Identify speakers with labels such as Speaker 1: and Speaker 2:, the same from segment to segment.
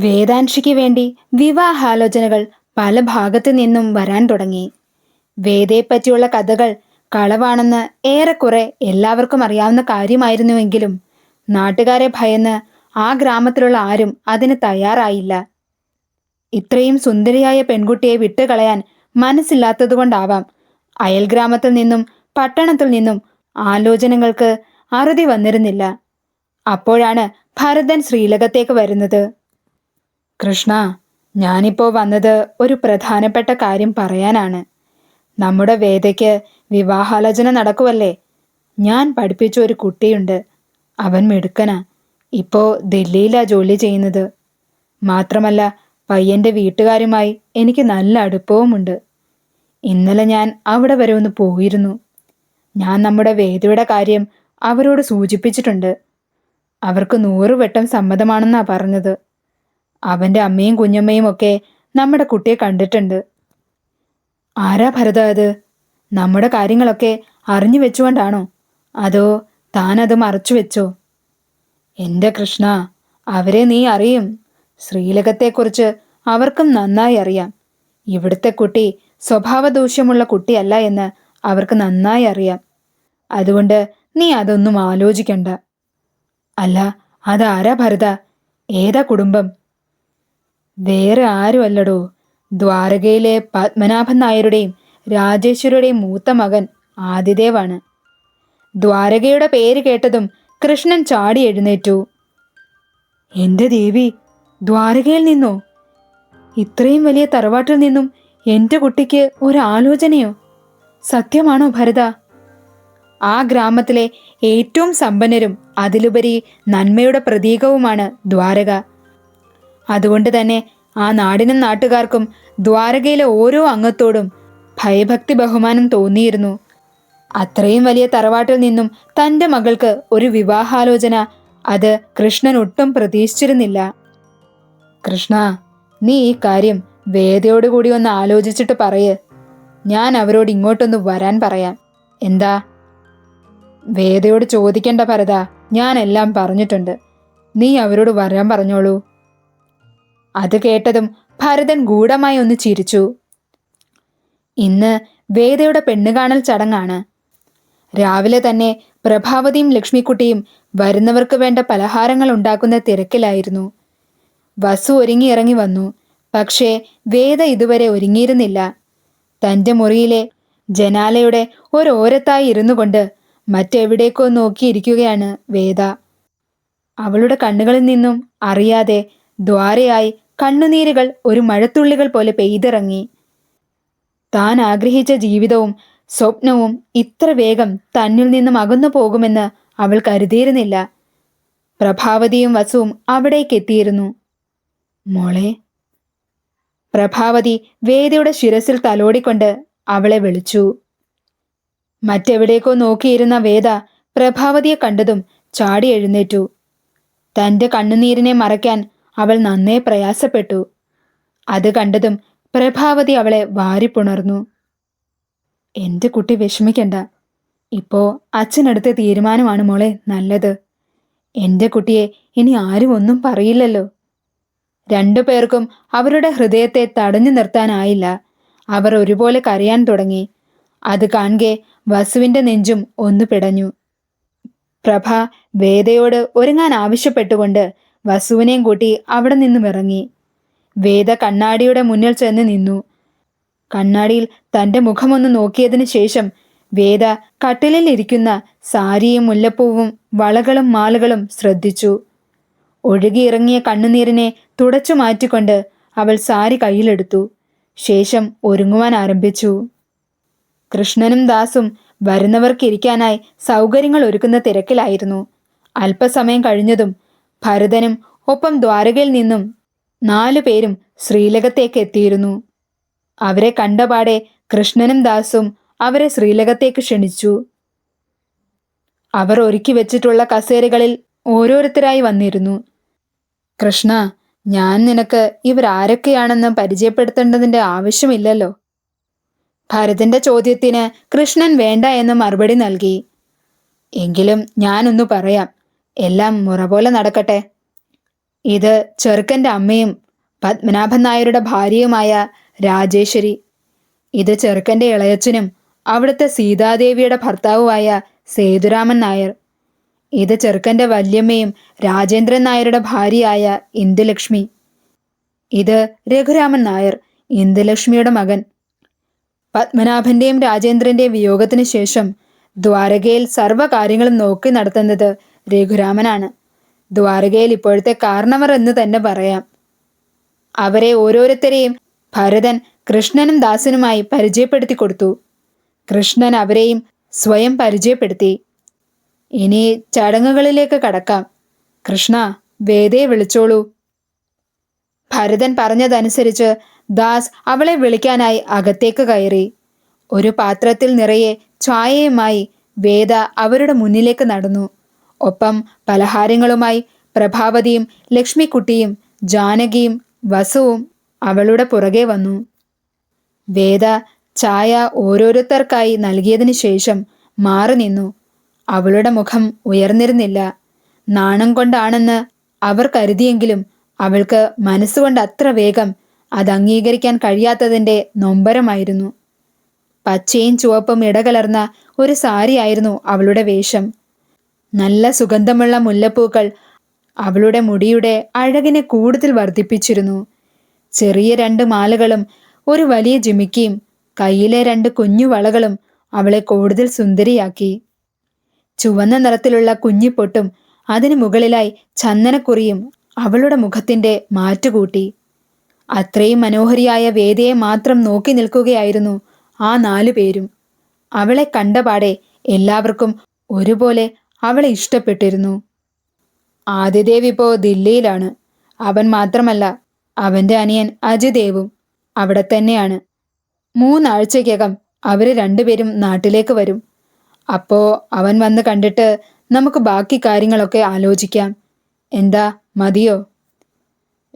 Speaker 1: വേദാൻഷിക്ക് വേണ്ടി വിവാഹാലോചനകൾ പല ഭാഗത്തു നിന്നും വരാൻ തുടങ്ങി. വേദയെപ്പറ്റിയുള്ള കഥകൾ കളവാണെന്ന് ഏറെക്കുറെ എല്ലാവർക്കും അറിയാവുന്ന കാര്യമായിരുന്നുവെങ്കിലും നാട്ടുകാരെ ഭയന്ന് ആ ഗ്രാമത്തിലുള്ള ആരും അതിന് തയ്യാറായില്ല. ഇത്രയും സുന്ദരിയായ പെൺകുട്ടിയെ വിട്ടുകളയാൻ മനസ്സില്ലാത്തതുകൊണ്ടാവാം അയൽ ഗ്രാമത്തിൽ നിന്നും പട്ടണത്തിൽ നിന്നും ആലോചനകൾക്ക് അറുതി വന്നിരുന്നില്ല. അപ്പോഴാണ് ഭരതൻ ശ്രീലകത്തേക്ക് വരുന്നത്. കൃഷ്ണ ഞാനിപ്പോ വന്നത് ഒരു പ്രധാനപ്പെട്ട കാര്യം പറയാനാണ്. നമ്മുടെ വേദയ്ക്ക് വിവാഹാലോചന നടക്കുവല്ലേ? ഞാൻ പഠിപ്പിച്ച ഒരു കുട്ടിയുണ്ട്. അവൻ മിടുക്കനാ. ഇപ്പോൾ ദില്ലിയിലാ ജോലി ചെയ്യുന്നത്. മാത്രമല്ല പയ്യന്റെ വീട്ടുകാരുമായി എനിക്ക് നല്ല അടുപ്പവുമുണ്ട്. ഇന്നലെ ഞാൻ അവിടെ വരെ ഒന്ന് പോയിരുന്നു. ഞാൻ നമ്മുടെ വേദയുടെ കാര്യം അവരോട് സൂചിപ്പിച്ചിട്ടുണ്ട്. അവർക്ക് നൂറുവട്ടം സമ്മതമാണെന്നാ പറഞ്ഞത്. അവന്റെ അമ്മയും കുഞ്ഞമ്മയും ഒക്കെ നമ്മുടെ കുട്ടിയെ കണ്ടിട്ടുണ്ട്. ആരാ ഭരത അത്? നമ്മുടെ കാര്യങ്ങളൊക്കെ അറിഞ്ഞു വെച്ചുകൊണ്ടാണോ? അതോ താൻ അത് മറച്ചു വെച്ചോ? എന്റെ കൃഷ്ണ അവരെ നീ അറിയും. ശ്രീലകത്തെക്കുറിച്ച് അവർക്കും നന്നായി അറിയാം. ഇവിടുത്തെ കുട്ടി സ്വഭാവദൂഷ്യമുള്ള കുട്ടിയല്ല എന്ന് അവർക്ക് നന്നായി അറിയാം. അതുകൊണ്ട് നീ അതൊന്നും ആലോചിക്കണ്ട. അല്ല അതാരാ ഭരത? ഏതാ കുടുംബം? വേറെ ആരുമല്ലടോ. ദ്വാരകയിലെ പത്മനാഭൻ നായരുടെയും രാജേശ്വരുടെയും മൂത്ത മകൻ ആദിദേവാണ്. ദ്വാരകയുടെ പേര് കേട്ടതും കൃഷ്ണൻ ചാടി എഴുന്നേറ്റു. എന്റെ ദേവി ദ്വാരകയിൽ നിന്നോ? ഇത്രയും വലിയ തറവാട്ടിൽ നിന്നും എന്റെ കുട്ടിക്ക് ഒരാലോചനയോ? സത്യമാണോ ഭരത? ആ ഗ്രാമത്തിലെ ഏറ്റവും സമ്പന്നരും അതിലുപരി നന്മയുടെ പ്രതീകവുമാണ് ദ്വാരക. അതുകൊണ്ട് തന്നെ ആ നാടിനും നാട്ടുകാർക്കും ദ്വാരകയിലെ ഓരോ അംഗത്തോടും ഭയഭക്തി ബഹുമാനം തോന്നിയിരുന്നു. അത്രയും വലിയ തറവാട്ടിൽ നിന്നും തന്റെ മകൾക്ക് ഒരു വിവാഹാലോചന അത് കൃഷ്ണൻ ഒട്ടും പ്രതീക്ഷിച്ചിരുന്നില്ല. കൃഷ്ണ നീ ഈ കാര്യം വേദയോടുകൂടി ഒന്ന് ആലോചിച്ചിട്ട് പറയ്. ഞാൻ അവരോട് ഇങ്ങോട്ടൊന്ന് വരാൻ പറയാം. എന്താ? വേദയോട് ചോദിക്കേണ്ട ഭരത ഞാൻ എല്ലാം പറഞ്ഞിട്ടുണ്ട്. നീ അവരോട് വരാൻ പറഞ്ഞോളൂ. അത് കേട്ടതും ഭരതൻ ഗൂഢമായി ഒന്ന് ചിരിച്ചു. ഇന്ന് വേദയുടെ പെണ്ണുകാണൽ ചടങ്ങാണ്. രാവിലെ തന്നെ പ്രഭാവതിയും ലക്ഷ്മിക്കുട്ടിയും വരുന്നവർക്ക് വേണ്ട പലഹാരങ്ങൾ ഉണ്ടാക്കുന്ന തിരക്കിലായിരുന്നു. വസു ഒരുങ്ങി ഇറങ്ങി വന്നു. പക്ഷേ വേദ ഇതുവരെ ഒരുങ്ങിയിരുന്നില്ല. തന്റെ മുറിയിലെ ജനാലയുടെ ഒരോരത്തായി ഇരുന്നു കൊണ്ട് മറ്റെവിടേക്കോ നോക്കിയിരിക്കുകയാണ് വേദ. അവളുടെ കണ്ണുകളിൽ നിന്നും അറിയാതെ ദ്വാരയായി കണ്ണുനീരുകൾ ഒരു മഴത്തുള്ളികൾ പോലെ പെയ്തിറങ്ങി. താൻ ആഗ്രഹിച്ച ജീവിതവും സ്വപ്നവും ഇത്ര വേഗം തന്നിൽ നിന്നും അകന്നു പോകുമെന്ന് അവൾ കരുതിയിരുന്നില്ല. പ്രഭാവതിയും വസുവും അവിടേക്ക് എത്തിയിരുന്നു. മോളെ പ്രഭാവതി വേദയുടെ ശിരസിൽ തലോടിക്കൊണ്ട് അവളെ വിളിച്ചു. മറ്റെവിടേക്കോ നോക്കിയിരുന്ന വേദ പ്രഭാവതിയെ കണ്ടതും ചാടി എഴുന്നേറ്റു. തന്റെ കണ്ണുനീരിനെ മറയ്ക്കാൻ അവൾ നന്നേ പ്രയാസപ്പെട്ടു. അത് കണ്ടതും പ്രഭാവതി അവളെ വാരിപ്പുണർന്നു. എന്റെ കുട്ടി വിഷമിക്കണ്ട. ഇപ്പോ അച്ഛനെടുത്ത തീരുമാനമാണ് മോളെ നല്ലത്. എന്റെ കുട്ടിയെ ഇനി ആരും ഒന്നും പറയില്ലല്ലോ. രണ്ടു പേർക്കും അവരുടെ ഹൃദയത്തെ തടഞ്ഞു നിർത്താനായില്ല. അവർ ഒരുപോലെ കരയാൻ തുടങ്ങി. അത് കാണെ വസുവിന്റെ നെഞ്ചും ഒന്നു പിടഞ്ഞു. പ്രഭ വേദയോട് ഒരുങ്ങാൻ ആവശ്യപ്പെട്ടുകൊണ്ട് വസുവിനെയും കൂട്ടി അവിടെ നിന്നും ഇറങ്ങി. വേദ കണ്ണാടിയുടെ മുന്നിൽ ചെന്ന് നിന്നു. കണ്ണാടിയിൽ തന്റെ മുഖമൊന്ന് നോക്കിയതിനു ശേഷം വേദ കട്ടിലിൽ ഇരിക്കുന്ന സാരിയും മുല്ലപ്പൂവും വളകളും മാലകളും ശ്രദ്ധിച്ചു. ഒഴുകിയിറങ്ങിയ കണ്ണുനീരിനെ തുടച്ചു മാറ്റിക്കൊണ്ട് അവൾ സാരി കയ്യിലെടുത്തു. ശേഷം ഒരുങ്ങുവാൻ ആരംഭിച്ചു. കൃഷ്ണനും ദാസും വരുന്നവർക്കിരിക്കാനായി സൗകര്യങ്ങൾ ഒരുക്കുന്ന തിരക്കിലായിരുന്നു. അല്പസമയം കഴിഞ്ഞതും ഭരതനും ഒപ്പം ദ്വാരകയിൽ നിന്നും നാലു പേരും ശ്രീലകത്തേക്ക് എത്തിയിരുന്നു. അവരെ കണ്ടപാടെ കൃഷ്ണനും ദാസും അവരെ ശ്രീലകത്തേക്ക് ക്ഷണിച്ചു. അവർ ഒരുക്കി വെച്ചിട്ടുള്ള കസേരകളിൽ ഓരോരുത്തരായി വന്നിരുന്നു. കൃഷ്ണ ഞാൻ നിനക്ക് ഇവരാരൊക്കെയാണെന്ന് പരിചയപ്പെടുത്തേണ്ടതിന്റെ ആവശ്യമില്ലല്ലോ. ഭരതന്റെ ചോദ്യത്തിന് കൃഷ്ണൻ വേണ്ട എന്ന് മറുപടി നൽകി. എങ്കിലും ഞാനൊന്നു പറയാം. എല്ലാം മുറ പോലെ നടക്കട്ടെ. ഇത് ചെറുക്കന്റെ അമ്മയും പത്മനാഭൻ നായരുടെ ഭാര്യയുമായ രാജേശ്വരി ഇത് ചെറുക്കന്റെ ഇളയച്ചനും അവിടുത്തെ സീതാദേവിയുടെ ഭർത്താവുമായ സേതുരാമൻ നായർ ഇത് ചെറുക്കന്റെ വല്യമ്മയും രാജേന്ദ്രൻ നായരുടെ ഭാര്യയായ ഇന്ദുലക്ഷ്മി ഇത് രഘുരാമൻ നായർ ഇന്ദുലക്ഷ്മിയുടെ മകൻ. പത്മനാഭന്റെയും രാജേന്ദ്രന്റെയും വിയോഗത്തിന് ശേഷം ദ്വാരകയിൽ സർവകാര്യങ്ങളും നോക്കി നടത്തുന്നത് രഘുരാമനാണ്. ദ്വാരകയിൽ ഇപ്പോഴത്തെ കാരണവർ എന്ന് തന്നെ പറയാം. അവരെ ഓരോരുത്തരെയും ഭരതൻ കൃഷ്ണനും ദാസനുമായി പരിചയപ്പെടുത്തി കൊടുത്തു. കൃഷ്ണൻ അവരെയും സ്വയം പരിചയപ്പെടുത്തി. ഇനി ചടങ്ങുകളിലേക്ക് കടക്കാം. കൃഷ്ണ വേദയെ വിളിച്ചോളൂ. ഭരതൻ പറഞ്ഞതനുസരിച്ച് ദാസ് അവളെ വിളിക്കാനായി അകത്തേക്ക് കയറി. ഒരു പാത്രത്തിൽ നിറയെ ചായയുമായി വേദ അവരുടെ മുന്നിലേക്ക് നടന്നു. ഒപ്പം പലഹാരങ്ങളുമായി പ്രഭാവതിയും ലക്ഷ്മിക്കുട്ടിയും ജാനകിയും വസുവും അവളുടെ പുറകെ വന്നു. വേദ ചായ ഓരോരുത്തർക്കായി നൽകിയതിനു ശേഷം മാറി നിന്നു. അവളുടെ മുഖം ഉയർന്നിരുന്നില്ല. നാണം കൊണ്ടാണെന്ന് അവർ കരുതിയെങ്കിലും അവൾക്ക് മനസ്സുകൊണ്ട് അത്ര വേഗം അത് അംഗീകരിക്കാൻ കഴിയാത്തതിന്റെ നൊമ്പരമായിരുന്നു. പച്ചയും ചുവപ്പും ഇടകലർന്ന ഒരു സാരിയായിരുന്നു അവളുടെ വേഷം. നല്ല സുഗന്ധമുള്ള മുല്ലപ്പൂക്കൾ അവളുടെ മുടിയുടെ അഴകിനെ കൂടുതൽ വർദ്ധിപ്പിച്ചിരുന്നു. ചെറിയ രണ്ട് മാലകളും ഒരു വലിയ ജിമിക്കിയും കയ്യിലെ രണ്ട് കുഞ്ഞു വളകളും അവളെ കൂടുതൽ സുന്ദരിയാക്കി. ചുവന്ന നിറത്തിലുള്ള കുഞ്ഞിപ്പൊട്ടും അതിനു മുകളിലായി ചന്ദനക്കുറിയും അവളുടെ മുഖത്തിന്റെ മാറ്റുകൂട്ടി. അത്രയും മനോഹരിയായ വേദിയെ മാത്രം നോക്കി നിൽക്കുകയായിരുന്നു ആ നാലു പേരും. അവളെ കണ്ടപാടെ എല്ലാവർക്കും ഒരുപോലെ അവളെ ഇഷ്ടപ്പെട്ടിരുന്നു. ആദിദേവ് ഇപ്പോ ദില്ലിയിലാണ്. അവൻ മാത്രമല്ല അവന്റെ അനിയൻ അജിദേവും അവിടെ തന്നെയാണ്. മൂന്നാഴ്ചയ്ക്കകം അവർ രണ്ടുപേരും നാട്ടിലേക്ക് വരും. അപ്പോ അവൻ വന്ന് കണ്ടിട്ട് നമുക്ക് ബാക്കി കാര്യങ്ങളൊക്കെ ആലോചിക്കാം. എന്താ മതിയോ?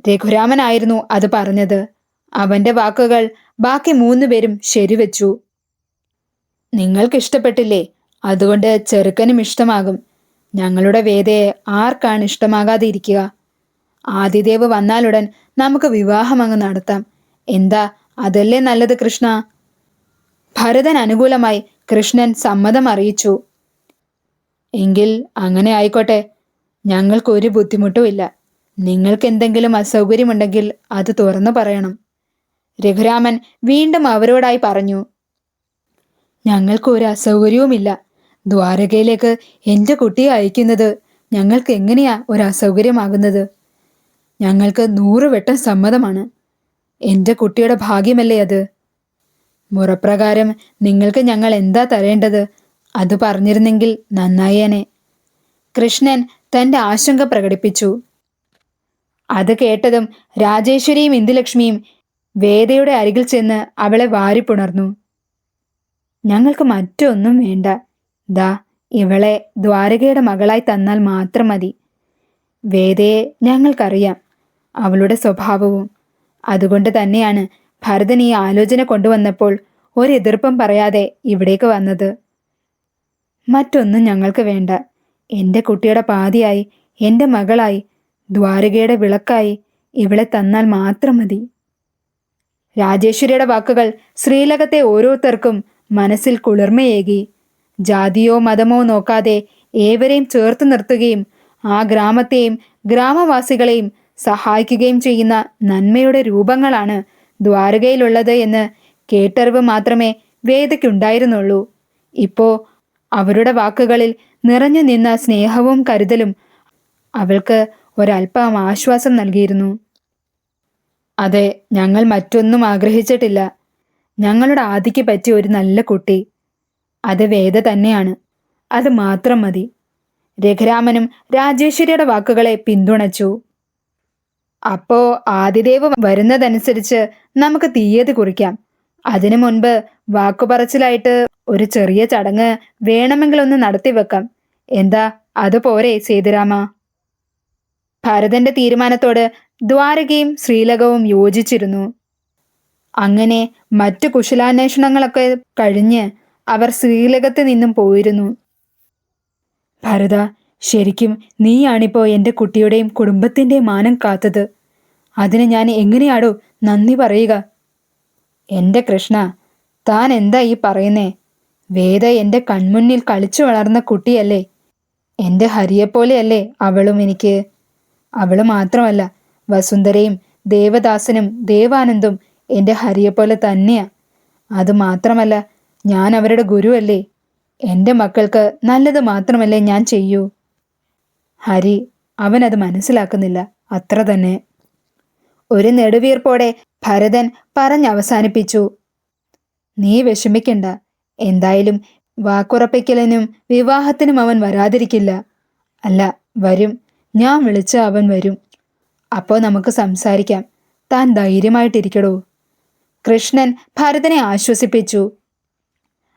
Speaker 1: രഘുരാമനായിരുന്നു അത് പറഞ്ഞത്. അവന്റെ വാക്കുകൾ ബാക്കി മൂന്നുപേരും ശരിവെച്ചു. നിങ്ങൾക്ക് ഇഷ്ടപ്പെട്ടില്ലേ അതുകൊണ്ട് ചെറുക്കനും ഇഷ്ടമാകും. ഞങ്ങളുടെ വേദയെ ആർക്കാണ് ഇഷ്ടമാകാതെ ഇരിക്കുക ആദിദേവ് വന്നാലുടൻ നമുക്ക് വിവാഹം അങ്ങ് നടത്താം. എന്താ അതല്ലേ നല്ലത് കൃഷ്ണ? ഭരതൻ അനുകൂലമായി കൃഷ്ണൻ സമ്മതം അറിയിച്ചു. എങ്കിൽ അങ്ങനെ ആയിക്കോട്ടെ. ഞങ്ങൾക്ക് ഒരു ബുദ്ധിമുട്ടുമില്ല നിങ്ങൾക്ക് എന്തെങ്കിലും അസൗകര്യമുണ്ടെങ്കിൽ അത് തുറന്നു പറയണം. രഘുരാമൻ വീണ്ടും അവരോടായി പറഞ്ഞു. ഞങ്ങൾക്ക് ഒരു അസൗകര്യവുമില്ല. ദ്വാരകയിലേക്ക് എന്റെ കുട്ടിയെ അയക്കുന്നത് ഞങ്ങൾക്ക് എങ്ങനെയാ ഒരു അസൗകര്യമാകുന്നത് ഞങ്ങൾക്ക് നൂറ് വെട്ടം സമ്മതമാണ്. എന്റെ കുട്ടിയുടെ ഭാഗ്യമല്ലേ അത്? മുറപ്രകാരം നിങ്ങൾക്ക് ഞങ്ങൾ എന്താ തരേണ്ടത്? അത് പറഞ്ഞിരുന്നെങ്കിൽ നന്നായേനെ കൃഷ്ണൻ തന്റെ ആശങ്ക പ്രകടിപ്പിച്ചു. അത് കേട്ടതും രാജേശ്വരിയും ഇന്ദുലക്ഷ്മിയും വേദയുടെ അരികിൽ ചെന്ന് അവളെ വാരിപ്പുണർന്നു. ഞങ്ങൾക്ക് മറ്റൊന്നും വേണ്ട. ദാ ഇവളെ ദ്വാരകയുടെ മകളായി തന്നാൽ മാത്രം മതി. വേദയെ ഞങ്ങൾക്കറിയാം അവളുടെ സ്വഭാവവും. അതുകൊണ്ട് തന്നെയാണ് ഭരതൻ ഈ ആലോചന കൊണ്ടുവന്നപ്പോൾ ഒരെതിർപ്പം പറയാതെ ഇവിടേക്ക് വന്നത്. മറ്റൊന്നും ഞങ്ങൾക്ക് വേണ്ട. എന്റെ കുട്ടിയുടെ പാതിയായി എന്റെ മകളായി ദ്വാരകയുടെ വിളക്കായി ഇവളെ തന്നാൽ മാത്രം മതി. രാജേശ്വരിയുടെ വാക്കുകൾ ശ്രീലകത്തെ ഓരോരുത്തർക്കും മനസ്സിൽ കുളിർമയേകി. ജാതിയോ മതമോ നോക്കാതെ ഏവരെയും ചേർത്ത് നിർത്തുകയും ആ ഗ്രാമത്തെയും ഗ്രാമവാസികളെയും സഹായിക്കുകയും ചെയ്യുന്ന നന്മയുടെ രൂപങ്ങളാണ് ദ്വാരകയിലുള്ളത് എന്ന് കേട്ടറിവ് മാത്രമേ വേദയ്ക്കുണ്ടായിരുന്നുള്ളൂ. ഇപ്പോ അവരുടെ വാക്കുകളിൽ നിറഞ്ഞു നിന്ന സ്നേഹവും കരുതലും അവൾക്ക് ഒരല്പം ആശ്വാസം നൽകിയിരുന്നു. അതെ ഞങ്ങൾ മറ്റൊന്നും ആഗ്രഹിച്ചിട്ടില്ല. ഞങ്ങളുടെ ആദിക്ക് പറ്റിയ ഒരു നല്ല കുട്ടി. അത് വേദ തന്നെയാണ്. അത് മാത്രം മതി. രഘുരാമനും രാജേശ്വരിയുടെ വാക്കുകളെ പിന്തുണച്ചു. അപ്പോ ആദിദേവ് വരുന്നതനുസരിച്ച് നമുക്ക് തീയതി കുറിക്കാം. അതിനു മുൻപ് വാക്കുപറച്ചിലായിട്ട് ഒരു ചെറിയ ചടങ്ങ് വേണമെങ്കിൽ നടത്തി വെക്കാം. എന്താ? അത് പോരെ സേതുരാമ. ഭരതന്റെ തീരുമാനത്തോട് ദ്വാരകയും ശ്രീലകവും യോജിച്ചിരുന്നു. അങ്ങനെ മറ്റു കുശലാന്വേഷണങ്ങളൊക്കെ കഴിഞ്ഞ് അവർ ശ്രീലകത്ത് നിന്നും പോയിരുന്നു. ഭരത ശരിക്കും നീയാണിപ്പോ എന്റെ കുട്ടിയുടെയും കുടുംബത്തിന്റെയും മാനം കാത്തത്? അതിന് ഞാൻ എങ്ങനെയാടോ നന്ദി പറയുക? എന്റെ കൃഷ്ണ താൻ എന്താ ഈ പറയുന്നേ? വേദ എന്റെ കൺമുന്നിൽ കളിച്ചു വളർന്ന കുട്ടിയല്ലേ? എന്റെ ഹരിയെപ്പോലെയല്ലേ അവളും എനിക്ക്? അവൾ മാത്രമല്ല വസുന്ധരയും ദേവദാസനും ദേവാനന്ദും എന്റെ ഹരിയെപ്പോലെ തന്നെയാ. അത് മാത്രമല്ല ഞാൻ അവരുടെ ഗുരുവല്ലേ? എന്റെ മക്കൾക്ക് നല്ലത് മാത്രമല്ലേ ഞാൻ ചെയ്യൂ? ഹരി അവൻ അത് മനസ്സിലാക്കുന്നില്ല. അത്ര തന്നെ. ഒരു നെടുവീർപ്പോടെ ഭരതൻ പറഞ്ഞവസാനിപ്പിച്ചു. നീ വിഷമിക്കണ്ട. എന്തായാലും വാക്കുറപ്പിക്കലിനും വിവാഹത്തിനും അവൻ വരാതിരിക്കില്ല. അല്ല വരും. ഞാൻ വിളിച്ച അവൻ വരും. അപ്പോൾ നമുക്ക് സംസാരിക്കാം. താൻ ധൈര്യമായിട്ടിരിക്കടോ. കൃഷ്ണൻ ഭരതനെ ആശ്വസിപ്പിച്ചു.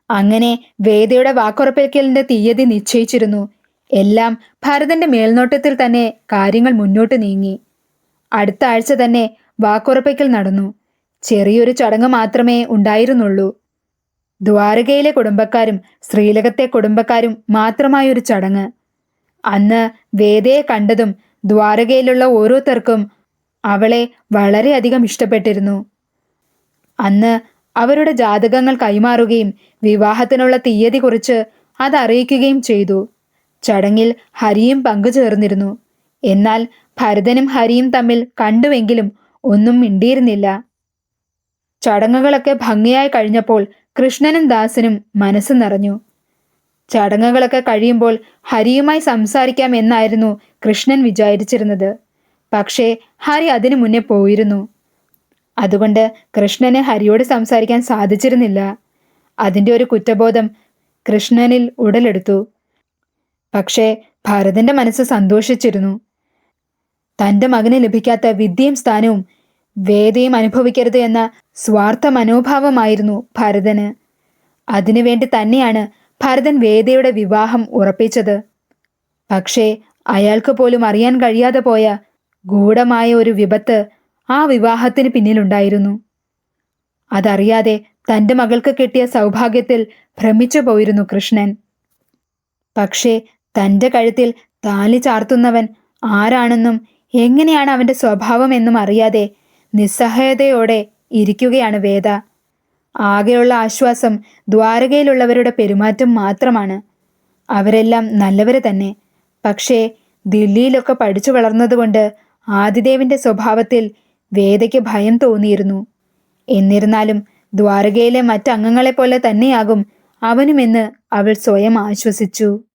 Speaker 1: അങ്ങനെ വേദയുടെ വാക്കുറപ്പിക്കലിന്റെ തീയതി നിശ്ചയിച്ചിരുന്നു. എല്ലാം ഭരതന്റെ മേൽനോട്ടത്തിൽ തന്നെ കാര്യങ്ങൾ മുന്നോട്ട് നീങ്ങി. അടുത്ത ആഴ്ച തന്നെ വാക്കുറപ്പിക്കൽ നടന്നു. ചെറിയൊരു ചടങ്ങ് മാത്രമേ ഉണ്ടായിരുന്നുള്ളൂ. ദ്വാരകയിലെ കുടുംബക്കാരും ശ്രീലകത്തെ കുടുംബക്കാരും മാത്രമായൊരു ചടങ്ങ്. അന്ന് വേദയെ കണ്ടതും ദ്വാരകയിലുള്ള ഓരോരുത്തർക്കും അവളെ വളരെയധികം ഇഷ്ടപ്പെട്ടിരുന്നു. അന്ന് അവരുടെ ജാതകങ്ങൾ കൈമാറുകയും വിവാഹത്തിനുള്ള തീയതി കുറിച്ച് അത് അറിയിക്കുകയും ചെയ്തു. ചടങ്ങിൽ ഹരിയും പങ്കുചേർന്നിരുന്നു. എന്നാൽ ഭരതനും ഹരിയും തമ്മിൽ കണ്ടുവെങ്കിലും ഒന്നും മിണ്ടിയിരുന്നില്ല. ചടങ്ങുകളൊക്കെ ഭംഗിയായി കഴിഞ്ഞപ്പോൾ കൃഷ്ണനും ദാസനും മനസ്സ് നിറഞ്ഞു. ചടങ്ങുകളൊക്കെ കഴിയുമ്പോൾ ഹരിയുമായി സംസാരിക്കാം എന്നായിരുന്നു കൃഷ്ണൻ വിചാരിച്ചിരുന്നത്. പക്ഷേ ഹരി അതിനു മുന്നേ പോയിരുന്നു. അതുകൊണ്ട് കൃഷ്ണന് ഹരിയോട് സംസാരിക്കാൻ സാധിച്ചിരുന്നില്ല. അതിന്റെ ഒരു കുറ്റബോധം കൃഷ്ണനിൽ ഉടലെടുത്തു. പക്ഷേ ഭരതന്റെ മനസ്സ് സന്തോഷിച്ചിരുന്നു. തന്റെ മകന് ലഭിക്കാത്ത വിദ്യയും സ്ഥാനവും വേദയും അനുഭവിക്കരുത് എന്ന സ്വാർത്ഥ മനോഭാവമായിരുന്നു ഭരതന്. അതിനുവേണ്ടി തന്നെയാണ് ഭരതൻ വേദയുടെ വിവാഹം ഉറപ്പിച്ചത്. പക്ഷേ അയാൾക്ക് പോലും അറിയാൻ കഴിയാതെ പോയ ഗൂഢമായ ഒരു വിപത്ത് ആ വിവാഹത്തിന് പിന്നിലുണ്ടായിരുന്നു. അതറിയാതെ തന്റെ മകൾക്ക് കിട്ടിയ സൗഭാഗ്യത്തിൽ ഭ്രമിച്ചു പോയിരുന്നു കൃഷ്ണൻ. പക്ഷേ തന്റെ കഴുത്തിൽ താലി ചാർത്തുന്നവൻ ആരാണെന്നും എങ്ങനെയാണ് അവന്റെ സ്വഭാവം എന്നും അറിയാതെ നിസ്സഹായതയോടെ ഇരിക്കുകയാണ് വേദ. ആകെയുള്ള ആശ്വാസം ദ്വാരകയിലുള്ളവരുടെ പെരുമാറ്റം മാത്രമാണ്. അവരെല്ലാം നല്ലവര് തന്നെ. പക്ഷേ ദില്ലിയിലൊക്കെ പഠിച്ചു വളർന്നതുകൊണ്ട് ആദിദേവിന്റെ സ്വഭാവത്തിൽ വേദയ്ക്ക് ഭയം തോന്നിയിരുന്നു. എന്നിരുന്നാലും ദ്വാരകയിലെ മറ്റംഗങ്ങളെപ്പോലെ തന്നെയാകും അവനുമെന്ന് അവൾ സ്വയം ആശ്വസിച്ചു.